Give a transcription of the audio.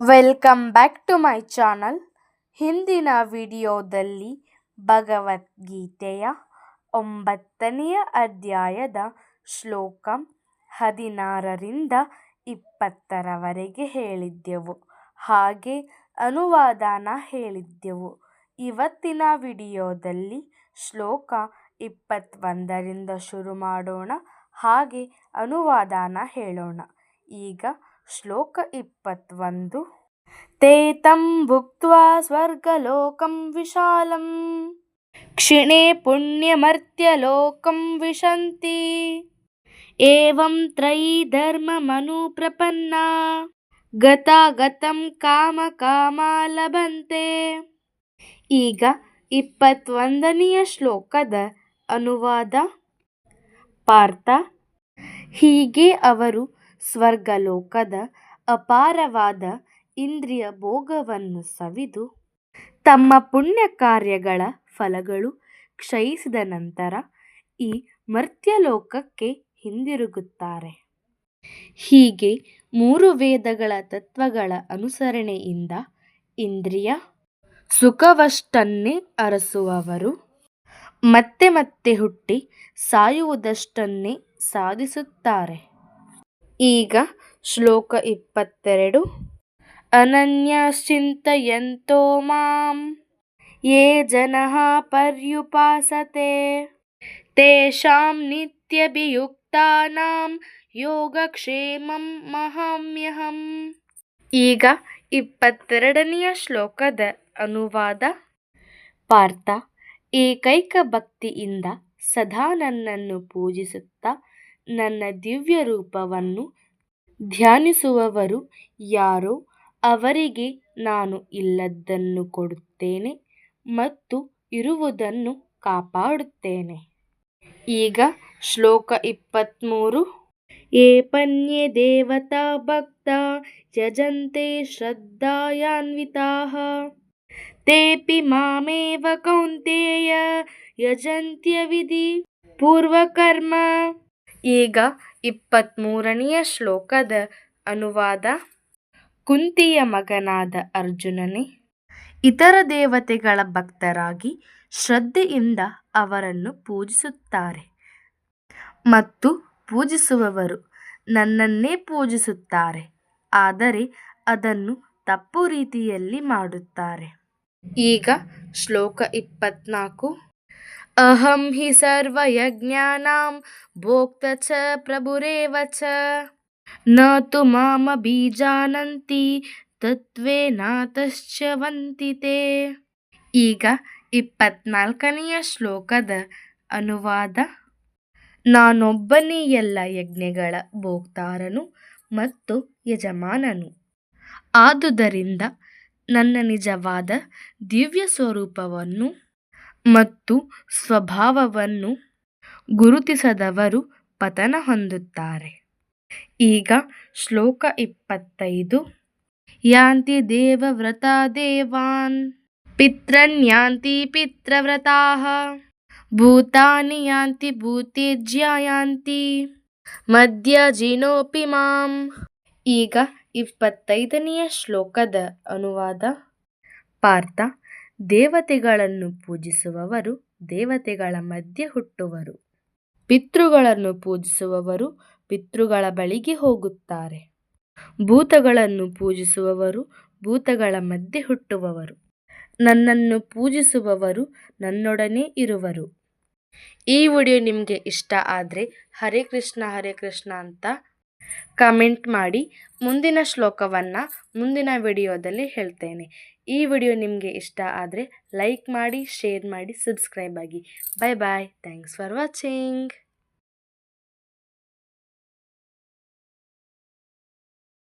Welcome back to my channel ಹಿಂದಿನ ವಿಡಿಯೋದಲ್ಲಿ ಭಗವದ್ಗೀತೆಯ ಒಂಬತ್ತನೆಯ ಅಧ್ಯಾಯದ ಶ್ಲೋಕ ಹದಿನಾರರಿಂದ ಇಪ್ಪತ್ತರವರೆಗೆ ಹೇಳಿದ್ದೆವು. ಹಾಗೆ ಅನುವಾದನ ಹೇಳಿದ್ದೆವು. ಇವತ್ತಿನ ವಿಡಿಯೋದಲ್ಲಿ ಶ್ಲೋಕ ಇಪ್ಪತ್ತೊಂದರಿಂದ ಶುರು ಮಾಡೋಣ. ಹಾಗೆ ಅನುವಾದನ ಹೇಳೋಣ. ಈಗ ಶ್ಲೋಕ ಇಪ್ಪತ್ತೊಂದು ते तं भुक्त्वा स्वर्गलोकं विशालं क्षिणे पुण्यमर्त्यलोकं विशन्ति एवं त्रयी धर्ममनुप्रपन्ना ಗತಾಗತಂ ಕಾಮ ಕಾಮ ಲಭಂತೆ ಈಗ ಇಪ್ಪತ್ತೊಂದನೆಯ ಶ್ಲೋಕದ ಅನುವಾದ ಪಾರ್ಥ ಹೀಗೆ ಅವರು ಸ್ವರ್ಗಲೋಕದ ಅಪಾರವಾದ ಇಂದ್ರಿಯ ಭೋಗವನ್ನು ಸವಿದು ತಮ್ಮ ಪುಣ್ಯ ಕಾರ್ಯಗಳ ಫಲಗಳು ಕ್ಷಯಿಸಿದ ನಂತರ ಈ ಮರ್ತ್ಯಲೋಕಕ್ಕೆ ಹಿಂದಿರುಗುತ್ತಾರೆ. ಹೀಗೆ ಮೂರು ವೇದಗಳ ತತ್ವಗಳ ಅನುಸರಣೆಯಿಂದ ಇಂದ್ರಿಯ ಸುಖವಷ್ಟನ್ನೇ ಅರಸುವವರು ಮತ್ತೆ ಮತ್ತೆ ಹುಟ್ಟಿ ಸಾಯುವುದಷ್ಟನ್ನೇ ಸಾಧಿಸುತ್ತಾರೆ. ಈಗ ಶ್ಲೋಕ ಇಪ್ಪತ್ತೆರಡು. ಅನನ್ಯಶ್ಚಿಂತೆಯಂತೋ ಮಾಂ, ಯೇ ಜನ ಪರ್ಯುಪಾಸತೆ. ತೇಷಾಂ ನಿತ್ಯಭಿಯುಕ್ತಾನಾಂ ಯೋಗಕ್ಷೇಮಂ ಮಹಾಮ್ಯಹಂ. ಈಗ ಇಪ್ಪತ್ತೆರಡನೆಯ ಶ್ಲೋಕದ ಅನುವಾದ. ಪಾರ್ಥ ಏಕೈಕ ಭಕ್ತಿಯಿಂದ ಸದಾ ನನ್ನನ್ನು ಪೂಜಿಸುತ್ತಾ ನನ್ನ ದಿವ್ಯ ರೂಪವನ್ನು ಧ್ಯಾನಿಸುವವರು ಯಾರೋ ಅವರಿಗೆ ನಾನು ಇಲ್ಲದ್ದನ್ನು ಕೊಡುತ್ತೇನೆ ಮತ್ತು ಇರುವುದನ್ನು ಕಾಪಾಡುತ್ತೇನೆ. ಈಗ ಶ್ಲೋಕ ಇಪ್ಪತ್ತ್ಮೂರು ಏಪನ್ಯೆ ಪನ್ಯೆ ದೇವತಾ ಭಕ್ತ ಯಜಂತೆ ಶ್ರದ್ಧಾಯಾನ್ವಿತಾಃ. ತೇಪಿ ಮಾಮೇವ ಕೌಂತೇಯ, ಯಜಂತ್ಯ ವಿಧಿ ಪೂರ್ವಕರ್ಮ. ಈಗ ಇಪ್ಪತ್ತ್ಮೂರನೆಯ ಶ್ಲೋಕದ ಅನುವಾದ. ಕುಂತಿಯ ಮಗನಾದ ಅರ್ಜುನನೇ, ಇತರ ದೇವತೆಗಳ ಭಕ್ತರಾಗಿ ಶ್ರದ್ಧೆಯಿಂದ ಅವರನ್ನು ಪೂಜಿಸುತ್ತಾರೆ. ಮತ್ತು ಪೂಜಿಸುವವರು ನನ್ನನ್ನೇ ಪೂಜಿಸುತ್ತಾರೆ, ಆದರೆ ಅದನ್ನು ತಪ್ಪು ರೀತಿಯಲ್ಲಿ ಮಾಡುತ್ತಾರೆ. ಈಗ ಶ್ಲೋಕ ಅಹಂ ಹಿ ಸರ್ವಯಜ್ಞಾನಾಂ ಭೋಕ್ತ ಚ ಪ್ರಭುರೇವ ಚ ನ ತು ಮಾಮಭಿಜಾನಂತಿ ನಾತಶ್ಚ ವಂತಿತೆ ಈಗ ಇಪ್ಪತ್ನಾಲ್ಕನೆಯ ಶ್ಲೋಕದ ಅನುವಾದ, ನಾನೊಬ್ಬನೇ ಎಲ್ಲ ಯಜ್ಞಗಳ ಭೋಕ್ತಾರನು ಮತ್ತು ಯಜಮಾನನು. ಆದುದರಿಂದ ನನ್ನ ನಿಜವಾದ ದಿವ್ಯ ಸ್ವರೂಪವನ್ನು ಮತ್ತು ಸ್ವಭಾವವನ್ನು ಗುರುತಿಸದವರು ಪತನ ಹೊಂದುತ್ತಾರೆ. ಈಗ ಶ್ಲೋಕ ಇಪ್ಪತ್ತೈದು. ಯಾಂತಿ ದೇವವ್ರತಾ ದೇವಾನ್? ಪಿತೃನ್ಯಾಂತಿ ಪಿತೃವ್ರತಾ ಭೂತಾನಿ ಯಾಂತಿ ಭೂತೇಜ್ಯ ಯಾಂತಿ? ಮಧ್ಯಜಿನೋಪಿ ಮಾಂ? ಈಗ ಇಪ್ಪತ್ತೈದನೆಯ ಶ್ಲೋಕದ ಅನುವಾದ ಪಾರ್ಥ ದೇವತೆಗಳನ್ನು ಪೂಜಿಸುವವರು ದೇವತೆಗಳ ಮಧ್ಯೆ ಹುಟ್ಟುವರು. ಪಿತೃಗಳನ್ನು ಪೂಜಿಸುವವರು ಪಿತೃಗಳ ಬಳಿಗೆ ಹೋಗುತ್ತಾರೆ. ಭೂತಗಳನ್ನು ಪೂಜಿಸುವವರು ಭೂತಗಳ ಮಧ್ಯೆ ಹುಟ್ಟುವವರು. ನನ್ನನ್ನು ಪೂಜಿಸುವವರು ನನ್ನೊಡನೆ ಇರುವರು. ಈ ವಿಡಿಯೋ ನಿಮಗೆ ಇಷ್ಟ ಆದರೆ ಹರೇ ಕೃಷ್ಣ ಹರೇ ಕೃಷ್ಣ ಅಂತ ಕಮೆಂಟ್ ಮಾಡಿ. ಮುಂದಿನ ಶ್ಲೋಕವನ್ನು ಮುಂದಿನ ವಿಡಿಯೋದಲ್ಲಿ ಹೇಳ್ತೇನೆ. ಈ ವಿಡಿಯೋ ನಿಮಗೆ ಇಷ್ಟ ಆದರೆ ಲೈಕ್ ಮಾಡಿ ಶೇರ್ ಮಾಡಿ ಸಬ್ಸ್ಕ್ರೈಬ್ ಆಗಿ. Bye bye thanks for watching